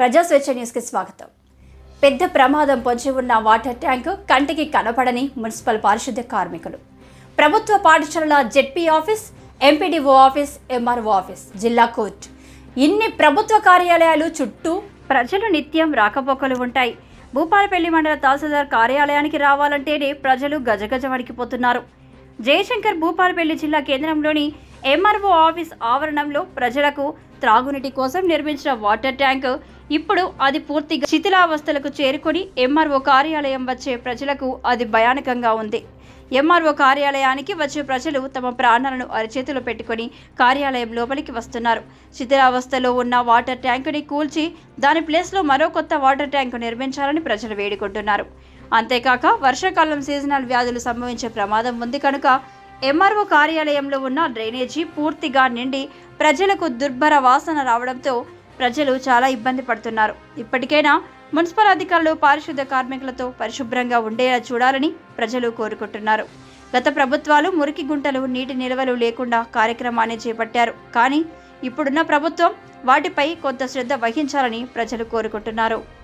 ప్రజా స్వేచ్ఛ న్యూస్కి స్వాగతం. పెద్ద ప్రమాదం పొంచి ఉన్న వాటర్ ట్యాంకు కంటికి కనపడని మున్సిపల్ పారిశుద్ధ్య కార్మికులు. ప్రభుత్వ పాఠశాలల ZP office MPDO office MRO office జిల్లా కోర్టు. ఇన్ని ప్రభుత్వ కార్యాలయాలు చుట్టూ ప్రజలు నిత్యం రాకపోకలు ఉంటాయి. భూపాలపల్లి మండల తహసీల్దార్ కార్యాలయానికి రావాలంటేనే ప్రజలు గజగజ వణికిపోతున్నారు. జయశంకర్ భూపాలపల్లి జిల్లా కేంద్రంలోని ఎంఆర్ఓ ఆఫీస్ ఆవరణంలో ప్రజలకు త్రాగునీటి కోసం నిర్మించిన వాటర్ ట్యాంక్ ఇప్పుడు అది పూర్తిగా శిథిలావస్థలకు చేరుకొని ఎంఆర్ఓ కార్యాలయం వచ్చే ప్రజలకు అది భయానకంగా ఉంది. ఎంఆర్ఓ కార్యాలయానికి వచ్చే ప్రజలు తమ ప్రాణాలను అరచేతిలో పెట్టుకొని కార్యాలయం లోపలికి వస్తున్నారు. శిథిలావస్థలో ఉన్న వాటర్ ట్యాంకుని కూల్చి దాని ప్లేస్లో మరో కొత్త వాటర్ ట్యాంకు నిర్మించాలని ప్రజలు వేడుకుంటున్నారు. అంతేకాక వర్షాకాలం సీజనల్ వ్యాధులు సంభవించే ప్రమాదం ఉంది కనుక ఎంఆర్ఓ కార్యాలయంలో ఉన్న డ్రైనేజీ పూర్తిగా నిండి ప్రజలకు దుర్భర వాసన రావడంతో ప్రజలు చాలా ఇబ్బంది పడుతున్నారు. ఇప్పటికైనా మున్సిపల్ అధికారులు పారిశుద్ధ కార్మికులతో పరిశుభ్రంగా ఉండేలా చూడాలని ప్రజలు కోరుకుంటున్నారు. గత ప్రభుత్వాలు మురికి గుంటలు నీటి నిల్వలు లేకుండా కార్యక్రమాన్ని చేపట్టారు. కానీ ఇప్పుడున్న ప్రభుత్వం వాటిపై కొంత శ్రద్ధ వహించాలని ప్రజలు కోరుకుంటున్నారు.